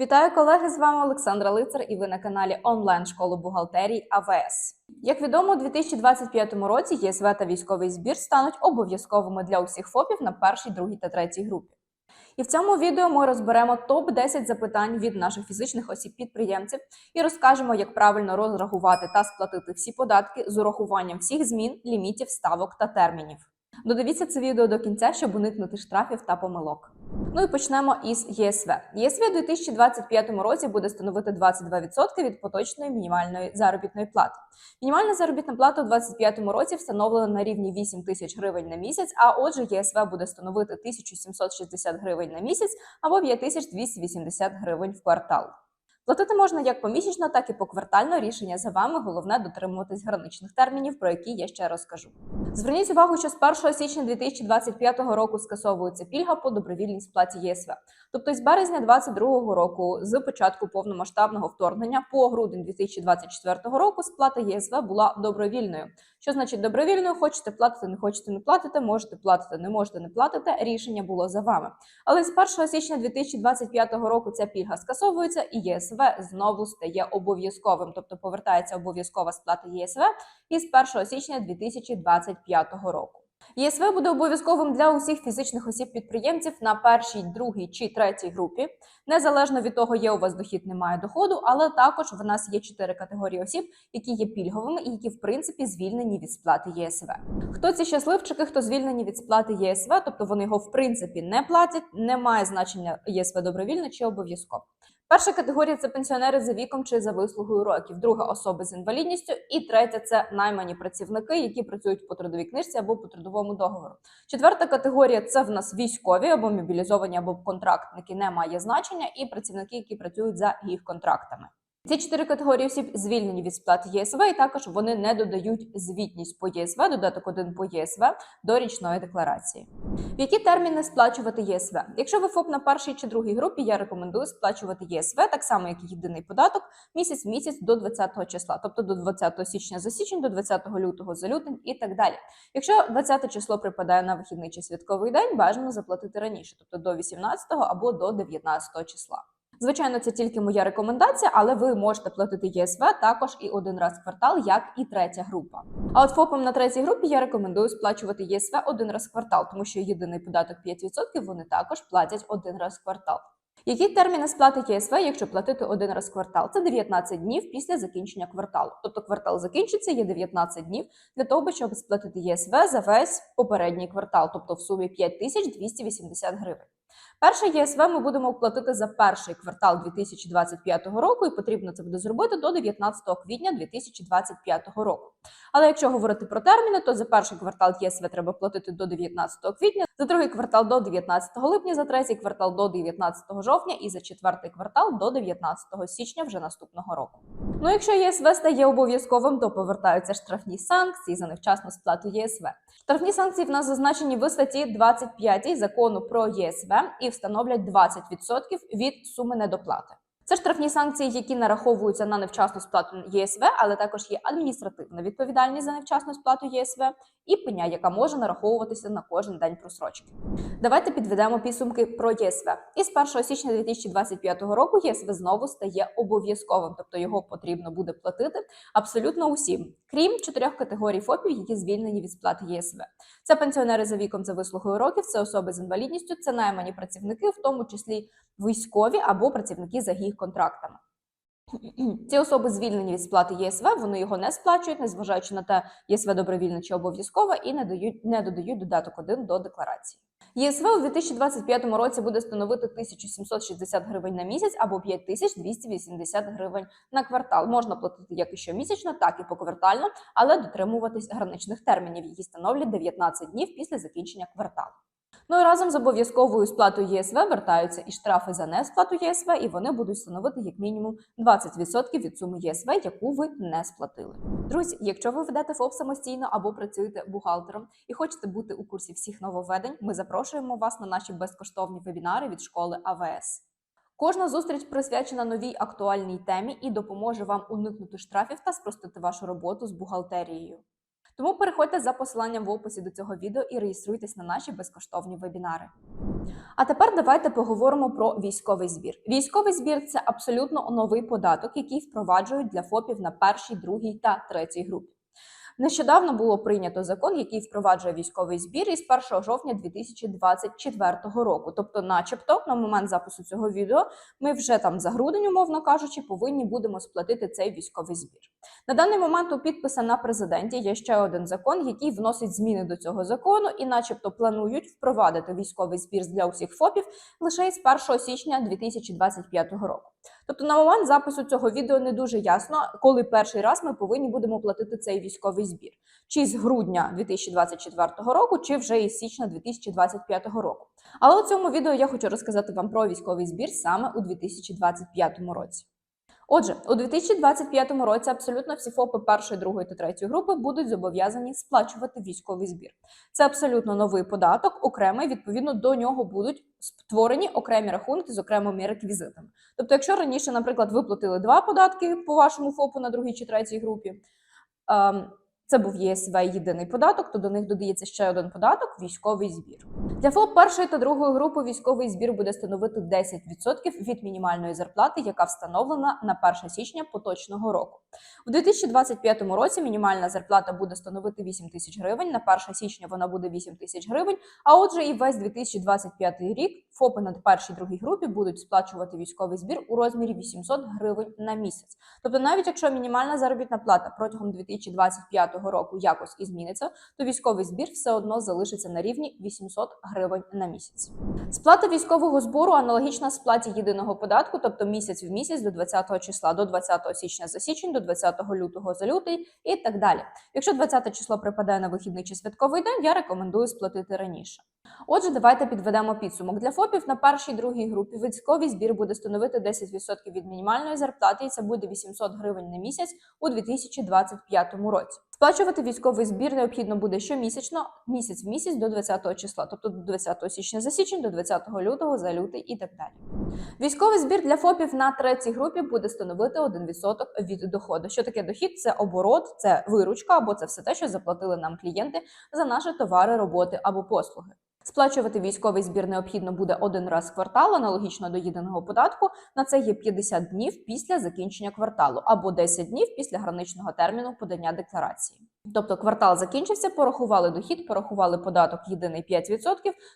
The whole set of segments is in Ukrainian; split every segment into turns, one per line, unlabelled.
Вітаю колеги! З вами Олександра Лицар, і ви на каналі онлайн школи бухгалтерії АВС. Як відомо, у 2025 році ЄСВ та військовий збір стануть обов'язковими для усіх ФОПів на першій, другій та третій групі. І в цьому відео ми розберемо топ 10 запитань від наших фізичних осіб-підприємців і розкажемо, як правильно розрахувати та сплатити всі податки з урахуванням всіх змін, лімітів, ставок та термінів. Додивіться це відео до кінця, щоб уникнути штрафів та помилок. Ну і почнемо із ЄСВ. ЄСВ у 2025 році буде становити 22% від поточної мінімальної заробітної плати. Мінімальна заробітна плата у 2025 році встановлена на рівні 8 тисяч гривень на місяць, а отже, ЄСВ буде становити 1760 гривень на місяць або 5280 гривень в квартал. Платити можна як помісячно, так і поквартально. Рішення за вами. Головне дотримуватись граничних термінів, про які я ще розкажу. Зверніть увагу, що з 1 січня 2025 року скасовується пільга по добровільній сплаті ЄСВ. Тобто з березня 2022 року, з початку повномасштабного вторгнення по грудень 2024 року, сплата ЄСВ була добровільною. Що значить добровільною? Хочете платити, не хочете не платите, можете платити, не можете не платите. Рішення було за вами. Але з 1 січня 2025 року ця пільга скасовується, і ЄСВ знову стає обов'язковим, тобто повертається обов'язкова сплата ЄСВ із 1 січня 2025 року. ЄСВ буде обов'язковим для усіх фізичних осіб-підприємців на першій, другій чи третій групі, незалежно від того, є у вас дохід, немає доходу, але також в нас є чотири категорії осіб, які є пільговими і які в принципі звільнені від сплати ЄСВ. Хто ці щасливчики, хто звільнені від сплати ЄСВ, тобто вони його в принципі не платять, не має значення ЄСВ добровільно чи обов'язково. Перша категорія це пенсіонери за віком чи за вислугою років, друга особи з інвалідністю, і третя це наймані працівники, які працюють по трудовій книжці або по трудовому договору. Четверта категорія це в нас військові або мобілізовані, або контрактники, не має значення, і працівники, які працюють за їх контрактами. Ці чотири категорії осіб звільнені від сплати ЄСВ, і також вони не додають звітність по ЄСВ, додаток 1 по ЄСВ до річної декларації. В які терміни сплачувати ЄСВ? Якщо ви ФОП на першій чи другій групі, я рекомендую сплачувати ЄСВ, так само як і єдиний податок, місяць місяць до 20 числа, тобто до 20 січня за січень, до 20 лютого за лютим і так далі. Якщо 20 число припадає на вихідний чи святковий день, бажано заплатити раніше, тобто до 18 або до 19 числа. Звичайно, це тільки моя рекомендація, але ви можете платити ЄСВ також і один раз в квартал, як і третя група. А от ФОПам на третій групі я рекомендую сплачувати ЄСВ один раз в квартал, тому що єдиний податок 5% вони також платять один раз в квартал. Які терміни сплати ЄСВ, якщо платити один раз в квартал? Це 19 днів після закінчення кварталу. Тобто квартал закінчиться, є 19 днів для того, щоб сплатити ЄСВ за весь попередній квартал, тобто в сумі 5280 гривень. Перше ЄСВ ми будемо платити за перший квартал 2025 року, і потрібно це буде зробити до 19 квітня 2025 року. Але якщо говорити про терміни, то за перший квартал ЄСВ треба платити до 19 квітня, за другий квартал до 19 липня, за третій квартал до 19 жовтня і за четвертий квартал до 19 січня вже наступного року. Ну, якщо ЄСВ стає обов'язковим, то повертаються штрафні санкції за невчасну сплату ЄСВ. Штрафні санкції в нас зазначені в статті 25 закону про ЄСВ і встановлять 20% від суми недоплати. Це штрафні санкції, які нараховуються на невчасну сплату ЄСВ, але також є адміністративна відповідальність за невчасну сплату ЄСВ і пеня, яка може нараховуватися на кожен день просрочки. Давайте підведемо підсумки про ЄСВ. Із 1 січня 2025 року ЄСВ знову стає обов'язковим, тобто його потрібно буде платити абсолютно усім, крім чотирьох категорій ФОПів, які звільнені від сплати ЄСВ. Це пенсіонери за віком за вислугою років, це особи з інвалідністю, це наймані працівники, в тому числі військові або працівники за їх контрактами. Ці особи звільнені від сплати ЄСВ, вони його не сплачують, незважаючи на те, ЄСВ добровільно чи обов'язково, і не дають не додають додаток 1 до декларації. ЄСВ у 2025 році буде становити 1760 гривень на місяць або 5280 гривень на квартал. Можна платити як і щомісячно, так і поквартально, але дотримуватись граничних термінів, які становлять 19 днів після закінчення кварталу. Ну і разом з обов'язковою сплатою ЄСВ вертаються і штрафи за несплату ЄСВ, і вони будуть становити як мінімум 20% від суми ЄСВ, яку ви не сплатили. Друзі, якщо ви ведете ФОП самостійно або працюєте бухгалтером і хочете бути у курсі всіх нововведень, ми запрошуємо вас на наші безкоштовні вебінари від школи АВС. Кожна зустріч присвячена новій актуальній темі і допоможе вам уникнути штрафів та спростити вашу роботу з бухгалтерією. Тому переходьте за посиланням в описі до цього відео і реєструйтесь на наші безкоштовні вебінари. А тепер давайте поговоримо про військовий збір. Військовий збір це абсолютно новий податок, який впроваджують для ФОПів на першій, другій та третій групі. Нещодавно було прийнято закон, який впроваджує військовий збір із 1 жовтня 2024 року. Тобто, начебто, на момент запису цього відео, ми вже там за грудень, умовно кажучи, повинні будемо сплатити цей військовий збір. На даний момент у підписа на президенті є ще один закон, який вносить зміни до цього закону, і, начебто, планують впровадити військовий збір для усіх ФОПів лише із 1 січня 2025 року. Тобто, на момент запису цього відео не дуже ясно, коли перший раз ми повинні будемо платити цей військовий збір, чи з грудня 2024 року, чи вже із січня 2025 року. Але у цьому відео я хочу розказати вам про військовий збір саме у 2025 році. Отже, у 2025 році абсолютно всі ФОПи першої, другої та третьої групи будуть зобов'язані сплачувати військовий збір. Це абсолютно новий податок, окремий. Відповідно до нього будуть створені окремі рахунки з окремими реквізитами. Тобто, якщо раніше, наприклад, ви платили два податки по вашому ФОПу на другій чи третій групі. Це був ЄСВ єдиний податок, то до них додається ще один податок військовий збір. Для ФОП першої та другої групи військовий збір буде становити 10% від мінімальної зарплати, яка встановлена на 1 січня поточного року. У 2025 році мінімальна зарплата буде становити 8 тисяч гривень. На 1 січня вона буде 8 тисяч гривень. А отже, і весь 2025 рік ФОПи на першій другій групі будуть сплачувати військовий збір у розмірі 800 гривень на місяць. Тобто, навіть якщо мінімальна заробітна плата протягом 2025 року якось і зміниться, то військовий збір все одно залишиться на рівні 800 гривень на місяць. Сплата військового збору аналогічна сплаті єдиного податку, тобто місяць в місяць до 20 числа, до 20 січня за січень, до 20 лютого за лютий і так далі. Якщо 20 число припадає на вихідний чи святковий день, я рекомендую сплатити раніше. Отже, давайте підведемо підсумок. Для ФОПів на першій другій групі військовий збір буде становити 10% від мінімальної зарплати, і це буде 800 гривень на місяць у 2025 році. Сплачувати військовий збір необхідно буде щомісячно, місяць в місяць до 20 числа, тобто до 20 січня за січень, до 20 лютого за лютий і так далі. Військовий збір для ФОПів на третій групі буде становити 1% від доходу. Що таке дохід? Це оборот, це виручка або це все те, що заплатили нам клієнти за наші товари, роботи або послуги. Сплачувати військовий збір необхідно буде один раз в квартал, аналогічно до єдиного податку. На це є 50 днів після закінчення кварталу або 10 днів після граничного терміну подання декларації. Тобто квартал закінчився, порахували дохід, порахували податок єдиний 5%,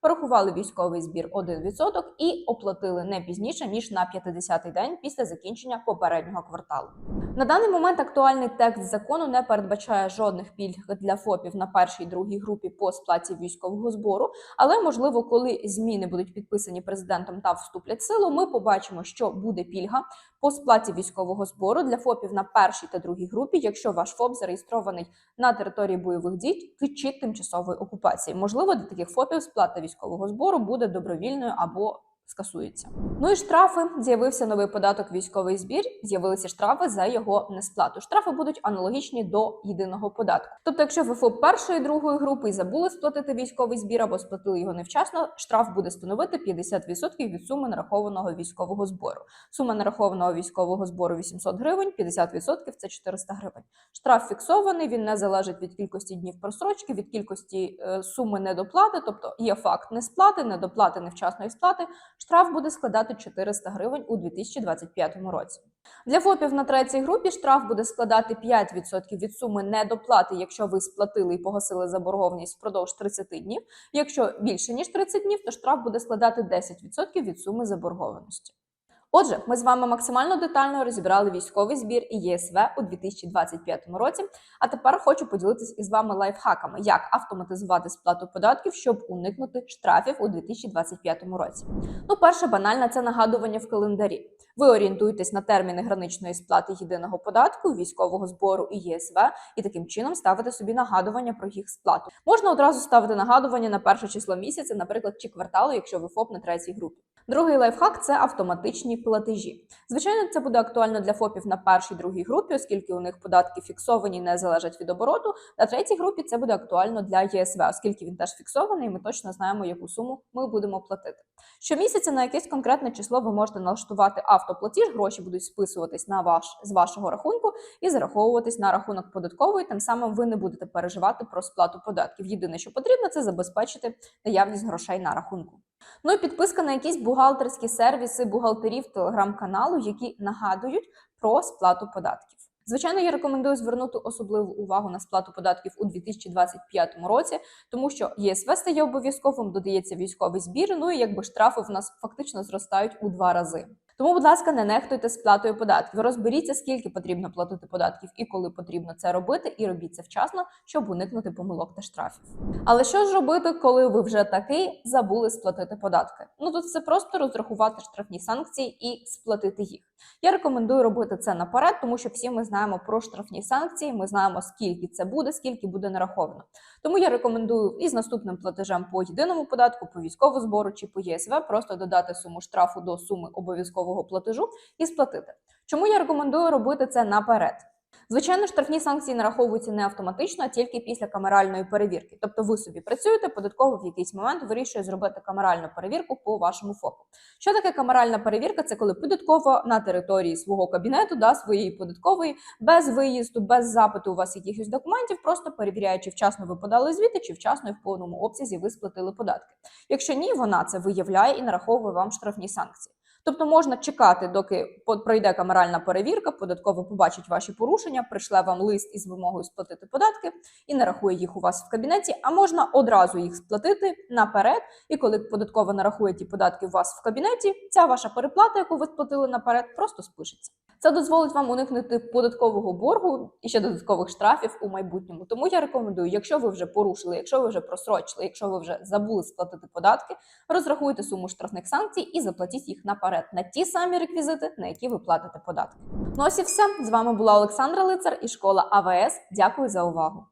порахували військовий збір 1% і оплатили не пізніше ніж на 50-й день після закінчення попереднього кварталу. На даний момент актуальний текст закону не передбачає жодних пільг для ФОПів на першій другій групі по сплаті військового збору. Але можливо, коли зміни будуть підписані президентом та вступлять в силу, ми побачимо, що буде пільга по сплаті військового збору для ФОПів на першій та другій групі, якщо ваш ФОП зареєстрований на території бойових дій чи тимчасової окупації. Можливо, для таких ФОПів сплата військового збору буде добровільною або скасується. Ну і штрафи. З'явився новий податок військовий збір. З'явилися штрафи за його несплату. Штрафи будуть аналогічні до єдиного податку. Тобто, якщо ФОП першої другої групи забули сплатити військовий збір або сплатили його невчасно, штраф буде становити 50% від суми нарахованого військового збору. Сума нарахованого військового збору 800 гривень, 50% – це 400 гривень. Штраф фіксований, він не залежить від кількості днів просрочки, від кількості е, суми недоплати, тобто є факт несплати, недоплати невчасної сплати. Штраф буде складати 400 гривень у 2025 році. Для ФОПів на третій групі штраф буде складати 5% від суми недоплати, якщо ви сплатили і погасили заборгованість впродовж 30 днів. Якщо більше ніж 30 днів, то штраф буде складати 10% від суми заборгованості. Отже, ми з вами максимально детально розібрали військовий збір і ЄСВ у 2025 році. А тепер хочу поділитися із вами лайфхаками, як автоматизувати сплату податків, щоб уникнути штрафів у 2025 році. Ну, перше банальне це нагадування в календарі. Ви орієнтуєтесь на терміни граничної сплати єдиного податку, військового збору і ЄСВ, і таким чином ставите собі нагадування про їх сплату. Можна одразу ставити нагадування на перше число місяця, наприклад, чи кварталу, якщо ви ФОП на третій групі. Другий лайфхак це автоматичні платежі. Звичайно, це буде актуально для ФОПів на першій другій групі, оскільки у них податки фіксовані, не залежать від обороту. На третій групі це буде актуально для ЄСВ, оскільки він теж фіксований, і ми точно знаємо, яку суму ми будемо платити. Щомісяця на якесь конкретне число ви можете налаштувати автоплатіж, гроші будуть списуватись на ваш з вашого рахунку і зараховуватись на рахунок податкової. Тим самим ви не будете переживати про сплату податків. Єдине, що потрібно, це забезпечити наявність грошей на рахунку. Ну і підписка на якісь бухгалтерські сервіси бухгалтерів телеграм-каналу, які нагадують про сплату податків. Звичайно, я рекомендую звернути особливу увагу на сплату податків у 2025 році, тому що ЄСВ стає обов'язковим, додається військовий збір. Ну і якби штрафи в нас фактично зростають у два рази. Тому, будь ласка, не нехтуйте сплатою податків. Розберіться, скільки потрібно платити податків і коли потрібно це робити, і робіть це вчасно, щоб уникнути помилок та штрафів. Але що ж робити, коли ви вже таки забули сплатити податки? Ну тут все просто розрахувати штрафні санкції і сплатити їх. Я рекомендую робити це наперед, тому що всі ми знаємо про штрафні санкції. Ми знаємо, скільки це буде, скільки буде нараховано. Тому я рекомендую із наступним платежем по єдиному податку, по військову збору чи по ЄСВ просто додати суму штрафу до суми обов'язкового платежу і сплатити. Чому я рекомендую робити це наперед? Звичайно, штрафні санкції нараховуються не автоматично, а тільки після камеральної перевірки. Тобто ви собі працюєте, податково в якийсь момент вирішує зробити камеральну перевірку по вашому ФОПу. Що таке камеральна перевірка? Це коли податково на території свого кабінету, да, своєї податкової, без виїзду, без запиту у вас якихось документів, просто перевіряє, чи вчасно ви подали звіти, чи вчасно і в повному обсязі ви сплатили податки. Якщо ні, вона це виявляє і нараховує вам штрафні санкції. Тобто можна чекати, доки пройде камеральна перевірка, податково побачить ваші порушення, прийшле вам лист із вимогою сплатити податки і нарахує їх у вас в кабінеті. А можна одразу їх сплатити наперед. І коли податкова нарахує ті податки у вас в кабінеті, ця ваша переплата, яку ви сплатили наперед, просто спишеться. Це дозволить вам уникнути податкового боргу і ще додаткових штрафів у майбутньому. Тому я рекомендую, якщо ви вже порушили, якщо ви вже просрочили, якщо ви вже забули сплатити податки, розрахуйте суму штрафних санкцій і заплатіть їх наперед на ті самі реквізити, на які ви платите податки. Ну ось і все. З вами була Олександра Лицар і школа АВС. Дякую за увагу.